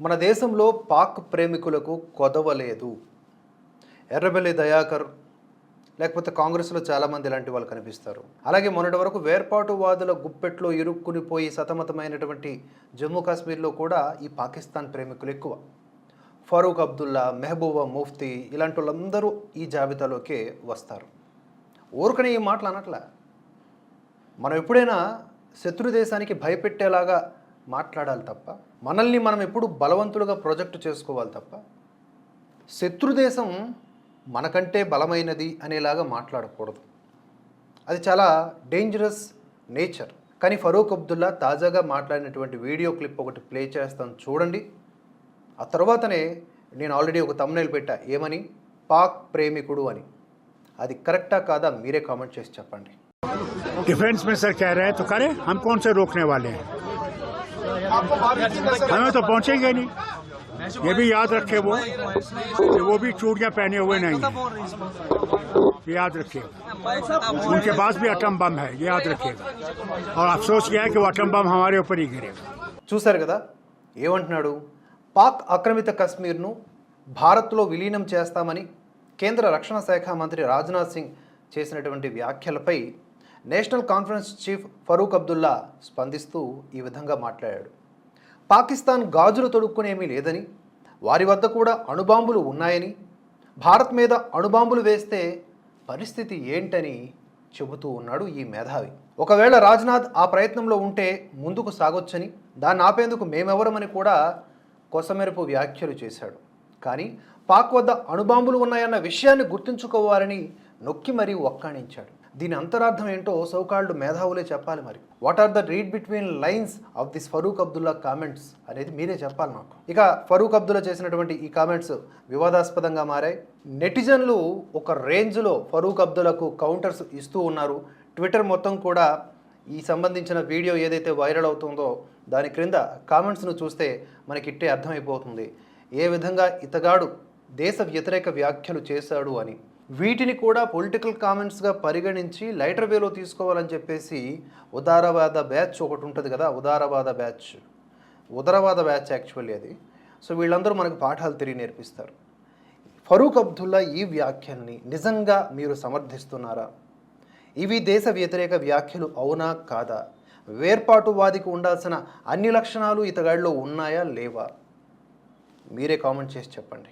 మన దేశంలో పాక్ ప్రేమికులకు కొదవలేదు. ఎర్రబెల్లి దయాకర్ లేకపోతే కాంగ్రెస్లో చాలామంది ఇలాంటి వాళ్ళు కనిపిస్తారు. అలాగే మొన్నటి వరకు వేర్పాటువాదుల గుప్పెట్లో ఇరుక్కునిపోయి సతమతమైనటువంటి జమ్మూ కాశ్మీర్లో కూడా ఈ పాకిస్తాన్ ప్రేమికులు ఎక్కువ. ఫరూక్ అబ్దుల్లా మెహబూబా ముఫ్తీ ఇలాంటి వాళ్ళందరూ ఈ జాబితాలోకే వస్తారు. ఊరుకనే ఈ మాటలు అనట్లా. మనం ఎప్పుడైనా శత్రు దేశానికి భయపెట్టేలాగా మాట్లాడాలి తప్ప మనల్ని మనం ఎప్పుడు బలవంతులుగా ప్రొజెక్ట్ చేసుకోవాలి తప్ప శత్రు దేశం మనకంటే బలమైనది అనేలాగా మాట్లాడకూడదు అది చాలా డేంజరస్ నేచర్ కానీ ఫరూక్ అబ్దుల్లా తాజాగా మాట్లాడినటువంటి వీడియో క్లిప్ ఒకటి ప్లే చేస్తాను చూడండి ఆ తర్వాతనే నేను ఆల్రెడీ ఒక తమ్నైల్ పెట్టా ఏమని పాక్ ప్రేమికుడు అని అది కరెక్టా కాదా మీరే కామెంట్ చేసి చెప్పండి डिफेंस में सर कह रहे हैं तो करें हम कौन से रोकने वाले हैं हमें तो पहुंचेंगे नहीं ये भी याद रखे वो कि वो भी चूड़ियां पहने हुए नहीं है ये याद रखिएगा उनके पास भी अटम बम है ये याद रखिएगा और अफसोस यह है कि वो अटम बम हमारे ऊपर ही गिरेगा చూశారు కదా ఏమంటున్నాడు పాక్ ఆక్రమిత కశ్మీర్ను భారత్లో విలీనం చేస్తామని కేంద్ర రక్షణ శాఖ మంత్రి రాజ్నాథ్ సింగ్ చేసినటువంటి వ్యాఖ్యలపై National Conference chief Farooq Abdullah స్పందిస్తూ ఈ విధంగా మాట్లాడాడు. పాకిస్తాన్ గాజులు తొడుక్కునేమీ లేదని వారి వద్ద కూడా అణుబాంబులు ఉన్నాయని భారత్ మీద అణుబాంబులు వేస్తే పరిస్థితి ఏంటని చెబుతూ ఉన్నాడు ఈ మేధావి. ఒకవేళ రాజ్నాథ్ ఆ ప్రయత్నంలో ఉంటే ముందుకు సాగొచ్చని దాన్ని ఆపేందుకు మేమెవరమని కూడా కొసమెరుపు వ్యాఖ్యలు చేశాడు. కానీ పాక్ వద్ద అణుబాంబులు ఉన్నాయన్న విషయాన్ని గుర్తుంచుకోవాలని నొక్కి మరీ ఒక్కాణించాడు. దీని అంతరార్థం ఏంటో సౌకాళ్ళు మేధావులే చెప్పాలి మరి. What are the read between lines of this Farooq Abdullah comments అనేది మీరే చెప్పాలి నాకు ఇక ఫరూక్ అబ్దుల్లా చేసినటువంటి ఈ కామెంట్స్ వివాదాస్పదంగా మారాయి. నెటిజన్లు ఒక రేంజ్లో ఫరూక్ అబ్దుల్లాకు కౌంటర్స్ ఇస్తూ ఉన్నారు. ట్విట్టర్ మొత్తం కూడా ఈ సంబంధించిన వీడియో ఏదైతే వైరల్ అవుతుందో దాని క్రింద కామెంట్స్ను చూస్తే మనకి ఇట్టే అర్థమైపోతుంది. ఏ విధంగా ఇతగాడు దేశ వ్యతిరేక వ్యాఖ్యలు చేశాడు అని. వీటిని కూడా పొలిటికల్ కామెంట్స్గా పరిగణించి లైటర్ వేలో తీసుకోవాలని చెప్పేసి ఉదారవాద బ్యాచ్ ఒకటి ఉంటుంది కదా ఉదారవాద బ్యాచ్. ఉదరవాద బ్యాచ్ యాక్చువల్లీ అది. సో వీళ్ళందరూ మనకు పాఠాలు తిరిగి నేర్పిస్తారు. ఫరూక్ అబ్దుల్లా ఈ వ్యాఖ్యల్ని నిజంగా మీరు సమర్థిస్తున్నారా? ఇవి దేశ వ్యతిరేక వ్యాఖ్యలు అవునా కాదా? వేర్పాటువాదికి ఉండాల్సిన అన్ని లక్షణాలు ఇతగాడిలో ఉన్నాయా లేవా? మీరే కామెంట్ చేసి చెప్పండి.